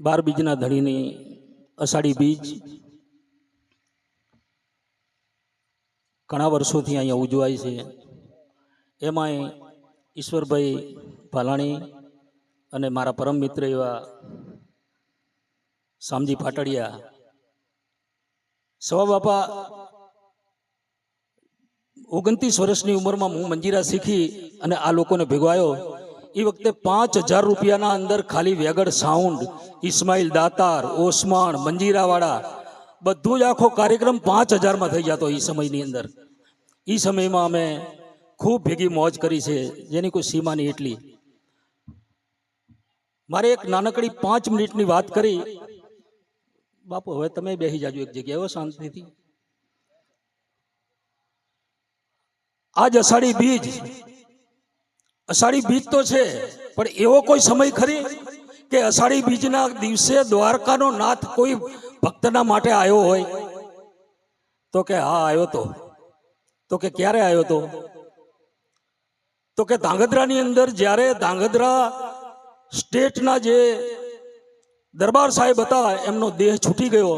બાર બીજના ધણીની અષાઢી બીજ ઘણા વર્ષોથી અહીંયા ઉજવાય છે. એમાંય ઈશ્વરભાઈ ભાલાણી અને મારા પરમ મિત્ર એવા શામજી પાટડિયા, સવા બાપા ઓગણત્રીસ વર્ષની ઉંમરમાં હું મંજીરા શીખી અને આ લોકોને ભેગો આવ્યો એ વખતે પાંચ હજાર રૂપિયાના અંદર ખાલી વેગડ સાઉન્ડ ઇસ્માઇલ દાતાર ઓસમાણ મંજીરાવાળા બધું જ આખો કાર્યક્રમ પાંચ હજારમાં થઈ જતો એ સમયની અંદર એ સમયમાં અમે ખૂબ ભેગી મોજ કરી છે જેની કોઈ સીમા નહીં એટલી મારે એક નાનકડી પાંચ મિનિટની વાત કરી બાપુ હવે તમે બેસી જાજો એક જગ્યાએ હો શાંતિથી આજ અષાઢી બીજ અષાઢી બીજ તો છે, પણ એવો કોઈ સમય ખરી કે અષાઢી બીજના દિવસે દ્વારકાનો નાથ કોઈ ભક્તના માટે આવ્યો હોય? તો કે હા આવ્યો તો. તો કે ક્યારે આવ્યો તો? તો કે ધાંગધ્રાની અંદર જ્યારે ધાંગધ્રા સ્ટેટના જે દરબાર સાહેબ હતા, એમનો દેહ છૂટી ગયો.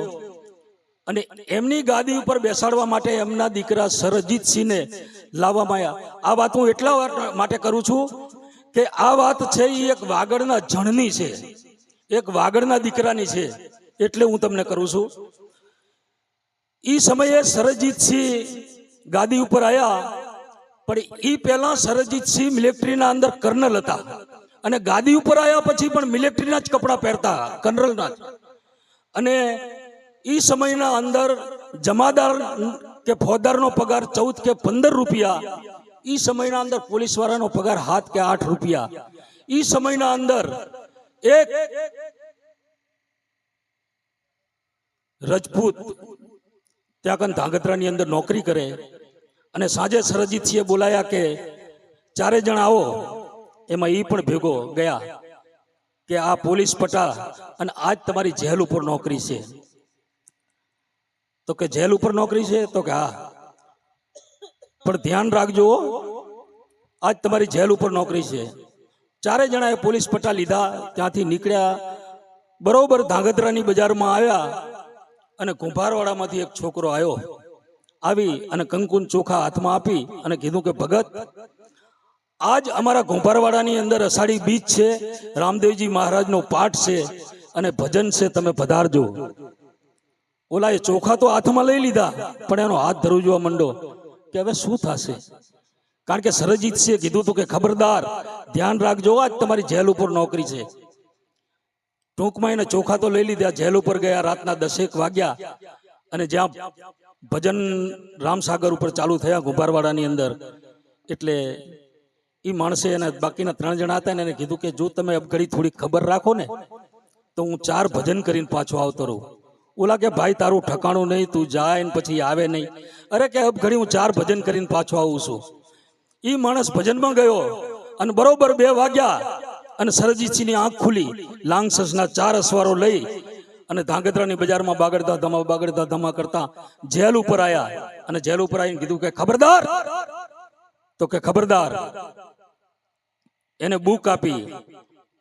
અને એમની ગાદી ઉપર બેસાડવા માટે એમના દીકરા સરજીતસિંહને લાવવામાં આવ્યા આ વાત હું એટલા માટે કરું છું કે આ વાત છે એ એક વાગડના જણની છે. એક વાગડના દીકરાની છે. એટલે હું તમને કરું છું. એ સમયે સરજીતસિંહ ગાદી ઉપર આવ્યા પણ એ પહેલા સરજીતસિંહ મિલિટરીના અંદર કર્નલ હતા. અને ગાદી ઉપર આવ્યા પછી પણ મિલિટરીના જ કપડાં પહેરતા કર્નલના અને એ સમયના અંદર જમાદાર કે ફોજદારનો પગાર ચૌદ કે પંદર રૂપિયા એ સમયના અંદર પોલીસવાળાનો પગાર હાથ કે આઠ રૂપિયા. એ સમયના અંદર એક રજપૂત ત્યાં કન ધાંગધ્રાની અંદર નોકરી કરે અને સાંજે સરજીતસિંહે બોલાયા કે ચારે જણ આવો, એમાં એ પણ ભેગો ગયા કે આ પોલીસ પટા અને આજ તમારી જેલ ઉપર નોકરી છે. તો કે જેલ ઉપર નોકરી છે? તો કે હા. પણ ધ્યાન રાખજો આજ તમારી જેલ ઉપર નોકરી છે. ચારે જણાએ પોલીસ પટ્ટા લીધા, ત્યાંથી નીકળ્યા. બરોબર ધાંગધ્રાની બજારમાં આવ્યા અને કુંભારવાડામાંથી એક છોકરો આવ્યો. આવી અને કંકુન ચોખા હાથમાં આપી અને કીધું કે, ભગત, આજ અમારા કુંભારવાડાની અંદર અષાઢી બીજ છે. રામદેવજી મહારાજનો પાઠ છે અને ભજન છે, તમે પધારજો. ઓલા એ ચોખા તો હાથમાં લઈ લીધા, પણ એનો હાથ ધરુજવા મંડો કે હવે શું થશે? કારણ કે સરજીત સિંહ કીધું હતું કે, ખબરદાર, ધ્યાન રાખજો, આજ તમારી જેલ ઉપર નોકરી છે. ટૂંકમાં એને ચોખા તો લઈ લીધા, જેલ ઉપર ગયા, રાતના દસેક વાગ્યા, અને જ્યાં ભજન રામસાગર ઉપર ચાલુ થયા ગુંભારવાડાની અંદર, એટલે એ માણસે એને બાકીના ત્રણ જણા હતા ને એને કીધું કે, જો તમે અપઘડી થોડી ખબર રાખો ને, તો હું ચાર ભજન કરીને પાછો આવતો રહું. ઓલા કે, ભાઈ, તારું ઠકાણું નહીં, તું જાય ને પછી આવે નહીં. અરે કે ઘણી હું ચાર ભજન કરીને પાછો આવું છું. એ માણસ ભજનમાં ગયો અને બરોબર બે વાગ્યા અને સરજીતસિંહની આંખ ખુલી, લાંગસસના ચાર અસવારો લઈ અને ધાંગધ્રાની બજારમાં બાગડતા ધમા બાગડતા ધમા કરતા જેલ ઉપર આયા અને જેલ ઉપર આવીને કીધું કે, ખબરદાર! તો કે, ખબરદાર! એને બુક આપી.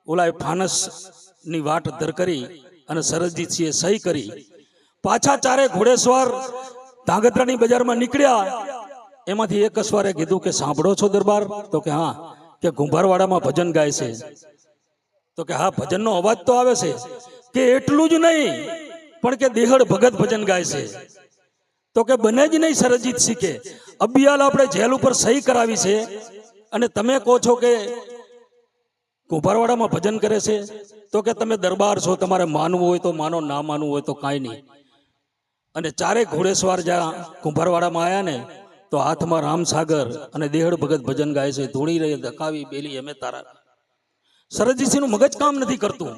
ઓલાએ ફાનસની વાટ ધર કરી અને સરજીતસિંહે સહી કરી. પાછા ચારે ઘોડેસવાર ધાંગધ્રાની બજારમાં નીકળ્યા. એમાંથી એક અસવારે કીધું કે, સાંભળો છો દરબાર? તો કે, હા. કે, ગુંભારવાડામાં ભજન ગાય છે. તો કે, હા, ભજનનો અવાજ તો આવે છે. કે, એટલું જ નહીં, પણ કે દેહડ ભગત ભજન ગાય છે. તો કે, બને જ નહીં સરજીત શીખે અબિયાલ આપણે જેલ ઉપર સહી કરાવી છે. અને તમે કહો છો કે કુંભારવાડામાં ભજન કરે છે? તો કે તમે દરબાર છો, તમારે માનવું હોય તો માનો, ના માનવું હોય તો કાંઈ નહીં. અને ચારે ઘોડેસવાર જ્યાં કુંભારવાડામાં આવ્યા ને, તો હાથમાં રામસાગર અને દેહડ ભગત ભજન ગાય છે ધૂણી રહી, ધકાવી, બેલી અમે તારા. સરજીતસિંહનું મગજ કામ નથી કરતું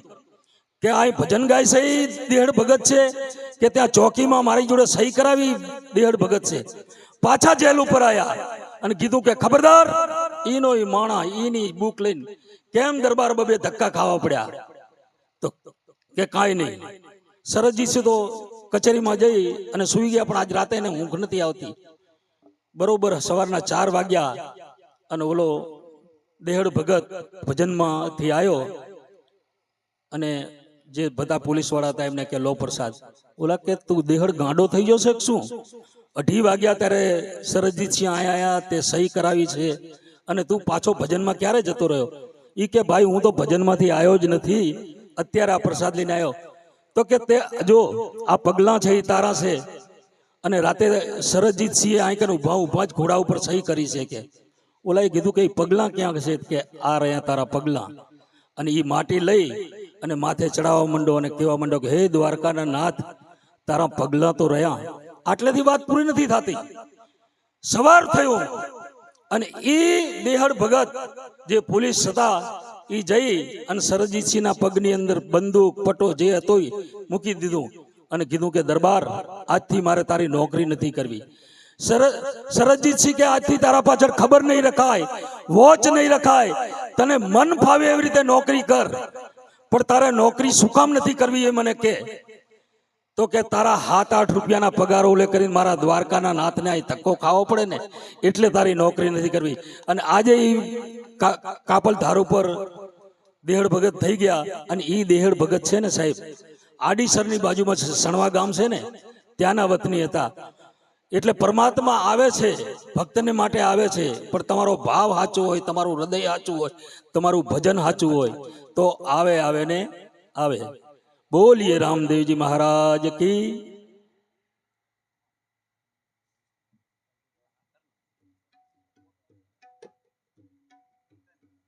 કે આ ભજન ગાય છે એ દેહડ ભગત છે કે ત્યાં ચોકીમાં મારી જોડે સહી કરાવી દેહડ ભગત છે. પાછા જેલ ઉપર આયા અને કીધું કે, ખબરદાર, ઈનો ઈ માણા, ઈની બુક લઈને કેમ દરબાર બબે ધક્કા ખાવા પડ્યા? તો કે કાંઈ નહીં. સરજીતસિંહ તો કચેરીમાં જઈ અને સુઈ ગયા, પણ આજ રાતે એને ઊંઘ નથી આવતી. બરોબર સવારના ચાર વાગ્યા અને ઓલો દેહડ ભગત ભજનમાંથી આવ્યો અને જે બધા પોલીસવાળા હતા એમને કે, લો પ્રસાદ. ઓલા કે, તું દેહડ ગાંડો થઈ ગયો છે શું? અઢી વાગ્યા ત્યારે સરજીતસિંહ આયા આયા, તે સહી કરાવી છે અને તું પાછો ભજનમાં ક્યારે જતો રહ્યો? ઈ કે ભાઈ, હું તો ભજનમાંથી આવ્યો જ નથી. અત્યારે આ પ્રસાદ લઈને આવ્યો તો કે તે જો આ પગલાં છે એ તારા છે. અને રાતે સરજીત સિંહે આંકન ઊભા ઊભા જ ઘોડા ઉપર સહી કરી છે કે. ઓલાએ કીધું કે એ પગલાં ક્યાં છે? કે આ રહ્યા તારા પગલાં. અને એ માટી લઈ અને માથે ચડાવવા માંડો અને કહેવા માંડો કે, હે દ્વારકાના નાથ, તારા પગલાં તો રહ્યા. આટલેથી વાત પૂરી નથી થતી. સવાર થયો. અને એ દેહડ ભગત જે પોલીસ હતા એ જઈ અને સરજીતસિંહના પગની અંદર બંદૂક પટો જે હતો એ મૂકી દીધું અને કીધું કે, દરબાર, આજથી મારે તારી નોકરી નથી કરવી. સર- સરજીતસિંહ કે, આજથી તારા પાછળ ખબર નહીં રખાય, વોચ નહીં રખાય, તને મન ફાવે એવી રીતે નોકરી કર. પણ તારે નોકરી શું કામ નથી કરવી એ મને કે. તો કે તારા હાથ આઠ રૂપિયાના પગાર ઓલે કરીને મારા દ્વારકાના નાથને અહીં ધક્કો ખાવો પડે ને, એટલે તારી નોકરી નથી કરવી. અને આજે એ કાપલ ધાર ઉપર દેહડ ભગત થઈ ગયા અને એ દેહડ ભગત છે ને સાહેબ, આડીસરની બાજુમાં સણવા ગામ છે ને, ત્યાંના વતની હતા. એટલે પરમાત્મા આવે છે, ભક્તને માટે આવે છે, પણ તમારો ભાવ સાચો હોય, તમારું હૃદય સાચું હોય, તમારું ભજન સાચું હોય, તો આવે આવે ને આવે. બોલીએ રામદેવજી મહારાજ કી.